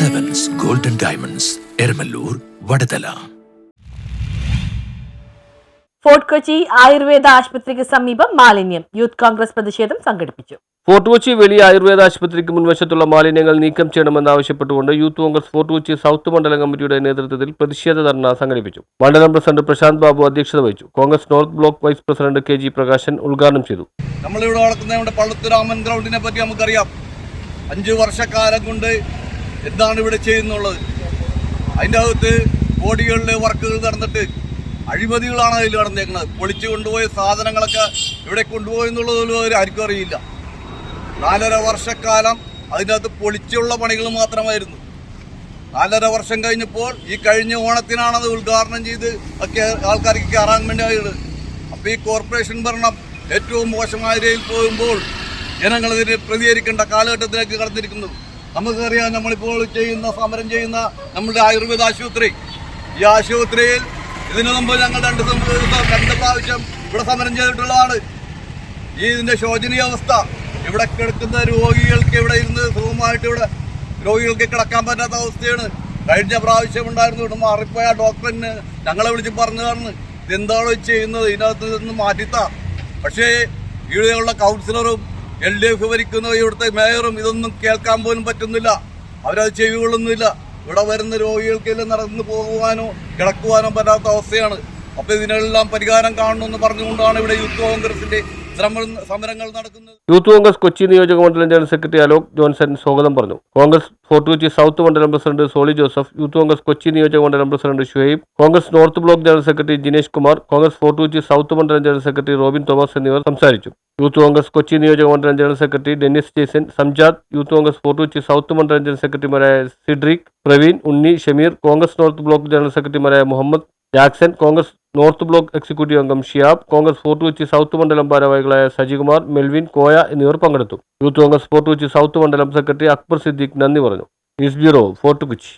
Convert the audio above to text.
Diamonds Eramallur Vadathala Fort Kochi Ayurveda ആശുപത്രിക്ക് സമീപം മാലിന്യം. യൂത്ത് കോൺഗ്രസ് പ്രതിഷേധം സംഘടിപ്പിച്ചു. ഫോർട്ട് കൊച്ചി വലിയ ആയുർവേദ ആശുപത്രിക്ക് മുൻവശത്തുള്ള മാലിന്യങ്ങൾ നീക്കം ചെയ്യണമെന്നാവശ്യപ്പെട്ടുകൊണ്ട് youth Congress Fort Kochi south മണ്ഡലം കമ്മിറ്റിയുടെ നേതൃത്വത്തിൽ പ്രതിഷേധ ധർണ സംഘടിപ്പിച്ചു. മണ്ഡലം പ്രസിഡന്റ് പ്രശാന്ത് ബാബു അധ്യക്ഷത വഹിച്ചു. Congress north block vice president K G Prakashan ഉദ്ഘാടനം ചെയ്തു. നമ്മളിവിടെ നടക്കുന്ന നമ്മുടെ പള്ളുത്തുരാമൻ ഗ്രൗണ്ടിനെ പറ്റി നമുക്കറിയാം. അഞ്ചു വർഷക്കാലം കൊണ്ട് എന്താണ് ഇവിടെ ചെയ്യുന്നുള്ളത്? അതിന്റെ അകത്ത് കോടികളിലെ വർക്കുകൾ നടന്നിട്ട് അഴിമതികളാണ് അതിൽ നടന്നേക്കുന്നത് പൊളിച്ചു കൊണ്ടുപോയ സാധനങ്ങളൊക്കെ ഇവിടെ കൊണ്ടുപോയി എന്നുള്ളത് ആർക്കും അറിയില്ല. നാലര വർഷക്കാലം അതിനകത്ത് പൊളിച്ചുള്ള പണികൾ മാത്രമായിരുന്നു. നാലര വർഷം കഴിഞ്ഞപ്പോൾ ഈ കഴിഞ്ഞ ഓണത്തിനാണത് ഉദ്ഘാടനം ചെയ്ത് ഒക്കെ ആൾക്കാർക്ക് കയറാൻ വേണ്ടി ആയത്. അപ്പോൾ ഈ കോർപ്പറേഷൻ ഭരണം ഏറ്റവും മോശമായ രീതിയിൽ പോകുമ്പോൾ ജനങ്ങൾ ഇതിന് പ്രതികരിക്കേണ്ട കാലഘട്ടത്തിലേക്ക് കടന്നിരിക്കുന്നു നമുക്കറിയാം നമ്മളിപ്പോൾ ചെയ്യുന്ന സമരം ചെയ്യുന്ന നമ്മുടെ ആയുർവേദ ആശുപത്രി. ഈ ആശുപത്രിയിൽ ഇതിനു മുമ്പ് ഞങ്ങൾ രണ്ട് രണ്ട് പ്രാവശ്യം ഇവിടെ സമരം ചെയ്തിട്ടുള്ളതാണ്. ഈ ഇതിന്റെ ശോചനീയാവസ്ഥ ഇവിടെ കിടക്കുന്ന രോഗികൾക്ക് ഇവിടെ ഇരുന്ന് സുഖമായിട്ട് ഇവിടെ രോഗികൾക്ക് കിടക്കാൻ പറ്റാത്ത അവസ്ഥയാണ്. കഴിഞ്ഞ പ്രാവശ്യം ഉണ്ടായിരുന്നു ഇവിടെ മാറിപ്പോയ ഡോക്ടറിന് ഞങ്ങളെ വിളിച്ച് പറഞ്ഞതാണ് ഇതെന്താണോ ചെയ്യുന്നത്? ഇതിനകത്ത് നിന്ന് മാറ്റിത്താ. പക്ഷേ ഇവിടെയുള്ള കൗൺസിലറും എൽ ഡി എഫ് ഭരിക്കുന്ന ഇവിടുത്തെ മേയറും ഇതൊന്നും കേൾക്കാൻ പോലും പറ്റുന്നില്ല. അവരത് ചെവികൊള്ളുന്നില്ല. ഇവിടെ വരുന്ന രോഗികൾക്കെല്ലാം നടന്നു പോകുവാനോ കിടക്കുവാനോ പറ്റാത്ത അവസ്ഥയാണ്. അപ്പൊ ഇതിനെല്ലാം പരിഹാരം കാണണമെന്ന് പറഞ്ഞുകൊണ്ടാണ് ഇവിടെ യൂത്ത് കോൺഗ്രസിന്റെ സമരങ്ങൾ യൂത്ത് കോൺഗ്രസ് കൊച്ചി നിയോജക മണ്ഡലം ജനറൽ സെക്രട്ടറി അലോക് ജോൺസൺ സ്വാഗതം പറഞ്ഞു. കോൺഗ്രസ് ഫോർട്ട് കൊച്ചി സൗത്ത് മണ്ഡലം president Soly Joseph youth Congress Kochi നിയോജക മണ്ഡലം president Shuhaib Congress north block general secretary Jinesh Kumar Congress Fort Kochi south മണ്ഡലം ജനറൽ സെക്രട്ടറി റോബിൻ തോമസ് എന്നിവർ സംസാരിച്ചു. യൂത്ത് കോൺഗ്രസ് കൊച്ചി നിയോജക മണ്ഡലം general secretary Dennis Jason Samjad youth Congress Fort Kochi south മണ്ഡലം general സെക്രട്ടറിമാരായ Cedric Praveen Unni Shameer Congress north block general സെക്രട്ടറിമാരായ Muhammad Jackson Congress north block executive അംഗം Shiyab Congress Fort Kochi south മണ്ഡലം ഭാരവാഹികളായ Sajikumar Melvin Koya എന്നിവർ പങ്കെടുത്തു. Youth Congress Fort Kochi south മണ്ഡലം secretary Akbar Siddique നന്ദി പറഞ്ഞു. News bureau Fort Kochi.